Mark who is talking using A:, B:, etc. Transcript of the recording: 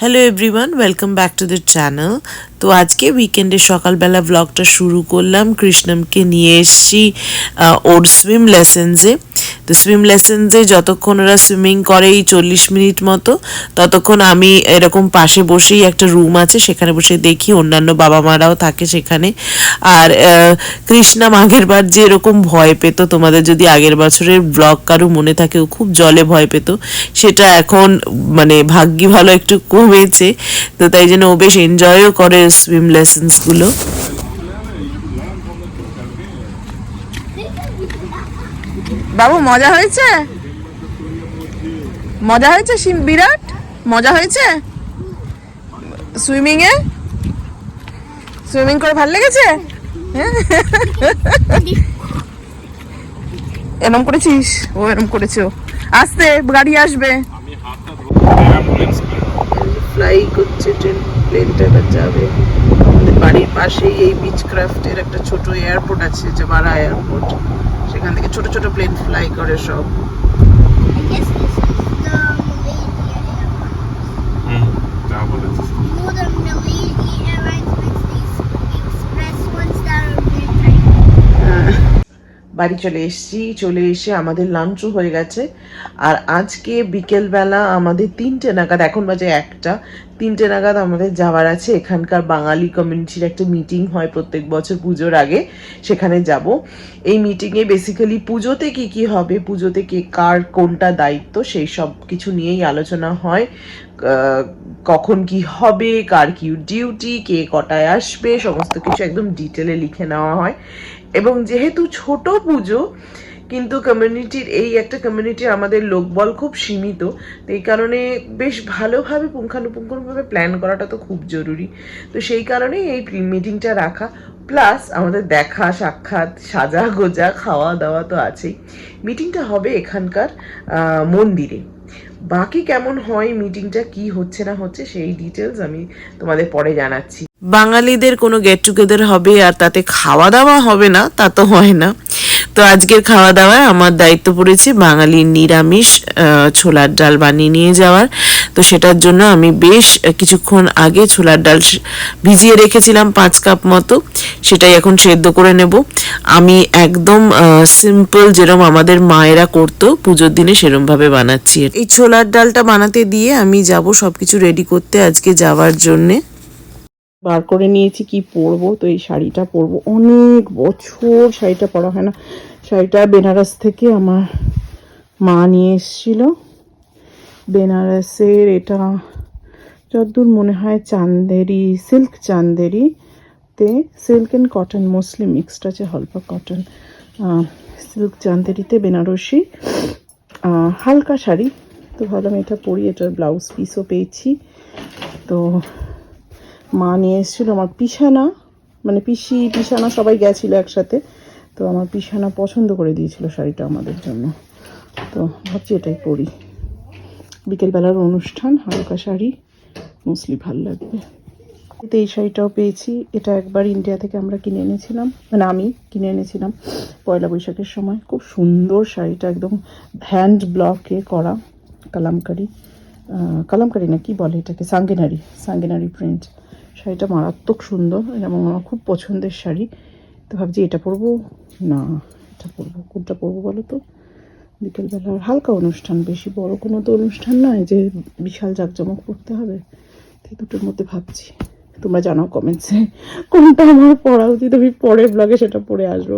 A: Hello everyone welcome back to the channel তো আজকে উইকেন্ডে সকালবেলা ব্লগটা শুরু করলাম, কৃষ্ণমকে নিয়ে এসছি ওর সুইম লেসেন্সে তো সুইম লেসেন্সে যতক্ষণ ওরা সুইমিং করে এই চল্লিশ মিনিট মতো ততক্ষণ আমি এরকম পাশে বসেই একটা রুম আছে সেখানে বসে দেখি অন্যান্য বাবা মারাও থাকে সেখানে। আর আহ, কৃষ্ণাম আগের বার যে এরকম ভয় পেত তোমাদের যদি আগের বছরের ব্লগ কারও মনে থাকে ও খুব জলে ভয় পেত সেটা এখন মানে ভাগ্যি ভালো একটু কমেছে। তো তাই জন্য ও বেশ এনজয়ও করে সুইম লেসেন্সগুলো
B: বাবু মজা হয়েছে? মজা হয়েছে বিরাট? মজা হয়েছে? সুইমিং এ? সুইমিং করে ভালো লেগেছে? হ্যাঁ? এরম করেছিস? ও এরম করেছে আসতে গাড়ি আসবে। ফ্লাই করছে ট্রেন প্লেনটা এবার যাবে। আমাদের বাড়ির পাশেই এই বিচ ক্রাফটের একটা ছোট এয়ারপোর্ট আছে জামারা এয়ারপোর্ট সেখান থেকে ছোট ছোট প্লেন ফ্লাই করে সব। বাড়ি চলে এসছি চলে এসে আমাদের লাঞ্চও হয়ে গেছে। আর আজকে বিকেলবেলা আমাদের তিনটে নাগাদ এখন বাজে একটা তিনটে নাগাদ আমাদের যাওয়ার আছে। এখানকার বাঙালি কমিউনিটির একটা মিটিং হয় প্রত্যেক বছর পুজোর আগে। সেখানে যাব। এই মিটিংয়ে বেসিক্যালি পুজোতে কি কি হবে, পুজোতে কে কার কোনটা দায়িত্ব, সেই সব কিছু নিয়েই আলোচনা হয়। কখন কি হবে, কার কি ডিউটি কে কটায় আসবে, সমস্ত কিছু একদম ডিটেলে লিখে নেওয়া হয়। এবং যেহেতু ছোট পুজো কিন্তু কমিউনিটির এই একটা কমিউনিটির আমাদের লোকবল খুব সীমিত তো এই কারণে বেশ ভালোভাবে পুঙ্খানুপুঙ্খভাবে প্ল্যান করাটা তো খুব জরুরি। তো সেই কারণেই এই মিটিংটা রাখা প্লাস আমাদের দেখা, সাক্ষাৎ, সাজা, গোজা খাওয়া দাওয়া তো আছেই। মিটিংটা হবে এখানকার মন্দিরে। বাকি কেমন হয় মিটিংটা কি হচ্ছে না হচ্ছে, সেই ডিটেলস আমি তোমাদের পরে জানাচ্ছি।
A: বাঙালিদের কোনো গেট টুগেদার হবে আর তাতে খাওয়া দাওয়া হবে না, তা তো হয় না। তো আজকের খাওয়া দাওয়ায় আমার দায়িত্ব পড়েছে বাঙালির নিরামিষ ছোলার ডাল বানিয়ে নিয়ে যাওয়ার। তো সেটার জন্য আমি বেশ কিছুক্ষণ আগে ছোলার ডাল ভিজিয়ে রেখেছিলাম পাঁচ কাপ মতো। সেটাই এখন সেদ্ধ করে নেব। আমি একদম সিম্পল যেরকম আমাদের মায়েরা করতো, পুজোর দিনে সেরমভাবে বানাচ্ছি। এই ছোলার ডালটা বানাতে দিয়ে আমি যাব সবকিছু রেডি করতে আজকে যাওয়ার জন্যে।
B: বার করে নিয়েছি, কি পরবো? তো এই শাড়িটা পরবো। অনেক বছর শাড়িটা পরা হয় না। শাড়িটা বেনারস থেকে আমার মা নিয়ে এসেছিল। বেনারসের এটা যতদূর মনে হয় চান্দেরি, সিল্ক চান্দেরি তে silk and cotton, mostly mixed আছে হলপা কটন। সিল্ক চান্দেরিতে বেনারসি। হালকা শাড়ি। তো ভাবলাম এটা পরি, এটার ব্লাউজ পিসও পেয়েছি। তো মা নিয়ে এসেছিল, আমার পিসানা মানে পিসি, পিসানা সবাই গেছিল একসাথে। তো আমার পিসানা পছন্দ করে দিয়েছিল শাড়িটা আমাদের জন্য। তো ভাবছি এটাই পরি। বিকেলবেলার অনুষ্ঠান, হালকা শাড়ি মোস্টলি ভালো লাগবে। এতে এই শাড়িটাও পেয়েছি। এটা একবার ইন্ডিয়া থেকে আমরা কিনে এনেছিলাম। মানে আমি কিনে এনেছিলাম পয়লা বৈশাখের সময়। খুব সুন্দর শাড়িটা, একদম হ্যান্ড ব্লকে করা, কালামকারি। কালামকারি না, কি বলে এটাকে? সাঙ্গেনারি সাঙ্গেনারি প্রিন্ট শাড়িটা মারাত্মক সুন্দর এবং আমার খুব পছন্দের শাড়ি। তো ভাবছি এটা পরবো? না, এটা পরবো। কোনটা পরবো বলো তো? বিকেলবেলার হালকা অনুষ্ঠান, বেশি বড় কোনো তো অনুষ্ঠান নয় যে বিশাল জাঁকজমক করতে হবে। তো দুটোর মধ্যে ভাবছি। তোমরা জানাও কমেন্টসে কোনটা আমার পড়া উচিত? আমি পরের ব্লগে সেটা পড়ে আসব।